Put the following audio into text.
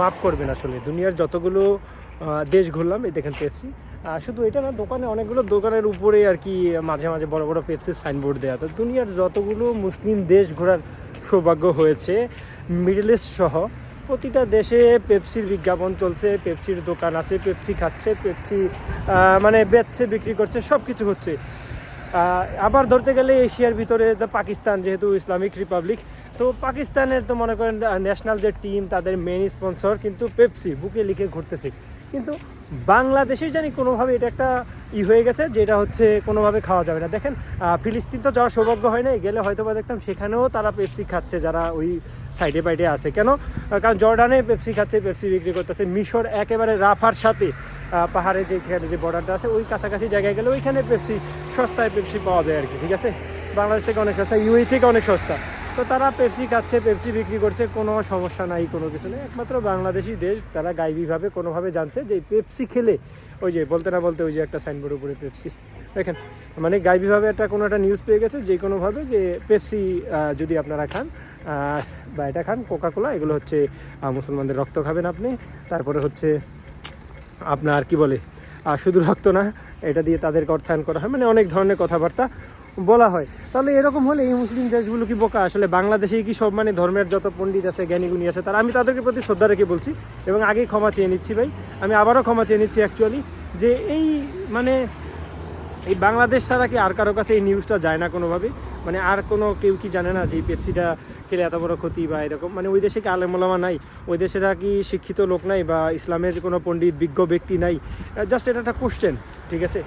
মাফ করবেন আসলে, দুনিয়ার যতগুলো দেশ ঘুরলাম, এই দেখেন পেপসি শুধু এটা না, দোকানে অনেকগুলো দোকানের উপরে আর কি, মাঝে মাঝে বড় বড় পেপসির সাইনবোর্ড দেওয়া তো দুনিয়ার যতগুলো মুসলিম দেশ ঘোরার সৌভাগ্য হয়েছে মিডল ইস্ট সহ, প্রতিটা দেশে পেপসির বিজ্ঞাপন চলছে পেপসির দোকান আছে পেপসি খাচ্ছে পেপসি মানে বেচছে, বিক্রি করছে সব কিছু হচ্ছে। আবার ধরতে গেলে এশিয়ার ভিতরে পাকিস্তান যেহেতু ইসলামিক রিপাবলিক, তো পাকিস্তানের তো মনে করেন ন্যাশনাল যে টিম তাদের মেন স্পন্সর কিন্তু পেপসি বুকে লিখে ঘুরতেছে। কিন্তু বাংলাদেশে জানি কোনোভাবে এটা একটা ই হয়ে গেছে, যেটা হচ্ছে কোনোভাবে খাওয়া যাবে না। দেখেন ফিলিস্তিন তো যাওয়ার সৌভাগ্য হয় নাই, গেলে হয়তো বা দেখতাম সেখানেও তারা পেপসি খাচ্ছে, যারা ওই সাইডে বাইডে আছে। কেন? কারণ জর্ডানে পেপসি খাচ্ছে, পেপসি বিক্রি করতেছে। মিশর একেবারে রাফার সাথে পাহাড়ে যে সেখানে যে বর্ডারটা আছে, ওই কাছাকাছি জায়গায় গেলে ওইখানে পেপসি, সস্তায় পেপসি পাওয়া যায় আর কি, ঠিক আছে? বাংলাদেশ থেকে অনেক সস্তা ইউএই থেকে অনেক সস্তা। তো তারা পেপসি খাচ্ছে, পেপসি বিক্রি করছে, কোনো সমস্যা নাই, কোনো কিছু নেই। একমাত্র বাংলাদেশি দেশ, তারা গাইবীভাবে কোনোভাবে জানছে যে পেপসি খেলে, ওই যে বলতে না বলতে ওই যে একটা সাইনবোর্ড উপরে পেপসি। দেখেন মানে গাইবীভাবে একটা কোনো একটা নিউজ পেয়ে গেছে, যে কোনোভাবে যে পেপসি যদি আপনারা খান বা এটা খান কোকাকোলা এগুলো হচ্ছে মুসলমানদের রক্ত খাবেন আপনি। তারপরে হচ্ছে আপনার কি বলে আর শুধু রক্ত না, এটা দিয়ে তাদেরকে অর্থায়ন করা হয়। মানে অনেক ধরনের কথাবার্তা। বলা হয়। তাহলে এরকম হলে এই মুসলিম দেশগুলো কি বোকা? আসলে বাংলাদেশেই কি সব মানে ধর্মের যত পণ্ডিত আছে, জ্ঞানীগুণী আছে, তারা আমি তাদেরকে প্রতি শ্রদ্ধা রেখে বলছি এবং আগেই ক্ষমা চেয়ে নিচ্ছি ভাই। আমি আবারও ক্ষমা চেয়ে নিচ্ছি অ্যাকচুয়ালি যে এই মানে এই বাংলাদেশ ছাড়া কি আর কারও কাছে এই নিউজটা যায় না কোনোভাবে মানে আর কোনো কেউ কি জানে না যে এই পেপসিটা খেলে এত বড় ক্ষতি বা এরকম? মানে ওই দেশে কি আলেমোলামা নাই? ওই দেশেরা কি শিক্ষিত লোক নাই বা ইসলামের কোনো পণ্ডিত বিজ্ঞ ব্যক্তি নাই? জাস্ট এটা একটা কোশ্চেন ঠিক আছে?